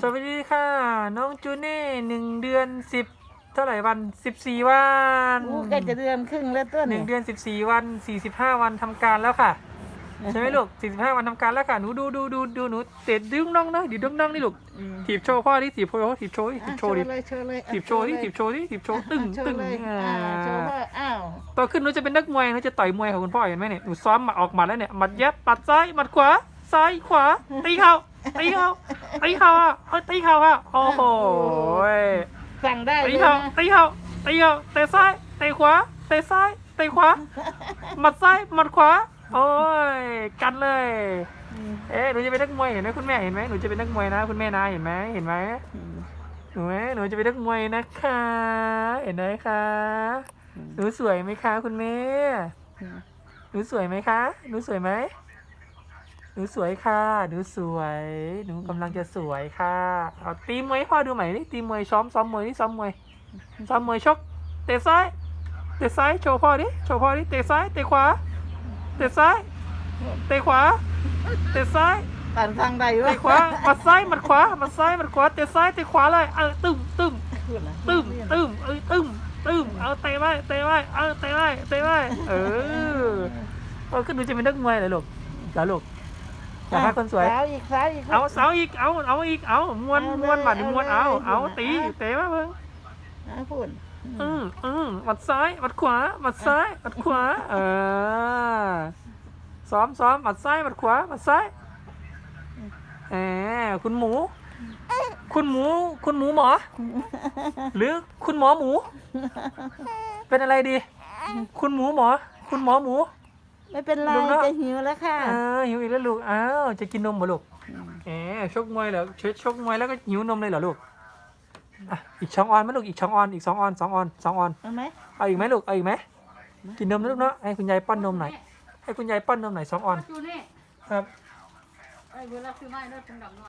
สวัสดีค่ะ น้องจูเน่หนึ่งเดือนสิบเท่าไหร่วันสิบสี่วันอู้ใกล้จะเดือนครึ่งแล้วตัวหนี่นึ่งเดือนสิบสี่วันสี่สิบห้าวันทำการแล้วค่ะใช่ไหมลูกสี่สิบห้าวันทำการแล้วค่ะหนูดูดูดูดูหนูเตะดึงน้องนะดิดึงน้องนี่ลูกอืมถีบโชว์พ่อดิถีบโชว์ถีบโชว์ดิถีอะบโชว์ดิเลยโชว์เลยถีบโชว์ดิถีบโชว์ดิถีบโชว์ตึ้งโชว์ตึ้งเลยอ่าอ่าโชว์พ่ออ้าวโตขึ้นหนูจะเป็นนักมวยหนูจะต่อยมวยของคุณพ่อเห็นไหมเนี่ยหนูซ้อมมาออกหมาแล้วเนี่ยหมัดยับปัดซ้ายหมัดขวาซ้ายขวาตีเข่า ตีเข่าตีเข่าอะเอาตีเข่าอะโอ้โหสั่งได้ตีเลยเข่านะตีเข่าตีเข่าเตะซ้ายเตะขวาเตะซ้ายเตะขวาหมัดซ้ายหมัดขวาโอ้ยกันเลย อืมเอ๊ะหนูจะเป็นนักมวยเห็นไหมคุณแม่เห็นไหมหนูจะเป็นนักมวยนะ คุณแม่นะเห็นไหมเห็นไหมอืมหนูไหมหนูจะเป็นนักมวยนะคะ เห็นไหมคะหนูสวยไหมคะ คุณแม่อืมหนูสวยไหมคะหนูสวยไหม หนูสวยค่ะ หนูสวย หนูกำลังจะสวยค่ะเอาตีมวยให้พ่อดูใหม่นี่ตีมวยซ้อมซ้อมมวยนี่ซ้อมมวยซ้อมมวยชก เตะซ้าย เตะซ้ายโชว์พ่อดิโชว์พ่อดิเตะซ้ายเตะขวา เตะซ้าย เตะขวา เตะซ้ายปั่นสั่งได้อยู่เตะขวาหมัดซ้ายหมัดขวาหมัดซ้ายหมัดขวาเตะซ้ายเตะขวาเลยเออตึ้มตึ้มพูดนะตึ้มตึ้มเออตึ้มตึ้มเอาเตะไว้เตะไว้เออเตะไว้เตะไว้เออเออขึ้นดูจะเป็นนักมวยเลยลูกเหรอลูก อยากให้คนสวย สาวอีกสาวอีกเอาเสาอีก เอา เอาอีก เอาม้วนเอาเลยม้วนหมัดม้วนเอา เอาเลยเอาตีเอาเตะมาเพิ่งอะพูดอืมอืมหมัดซ้ายหมัดขวาหมัดซ้ายหมัดขวาเออซ้อมซ้อมหมัดซ้ายหมัดขวาหมัดซ้ายแหมคุณหมู คุณหมู คุณหมูหมอ หรือคุณหมอหมู เป็นอะไรดี คุณหมูหมอ คุณหมอหมู ไม่เป็นไรลุงเนอะ จะหิวแล้วค่ะ อ้าวหิวอีกแล้วลูกอ้าวจะกินนมเหรอลูกอืมแหมชกมวยเหรอชกชกมวยแล้วก็หิวนมเลยเหรอลูกอะอีกช่องออนไหมลูกอีกช่องออนอีกสองออนสองออนสองออน เอาไหมเอาอีกไหมลูกเอาอีกไหมกินนมนะลูกเนาะให้คุณยายป้อนนมหน่อยให้คุณยายป้อนนมหน่อยสองออน จูนี่ครับ ไอ้เวลาซื้อไม้เลิกจังดังเนาะ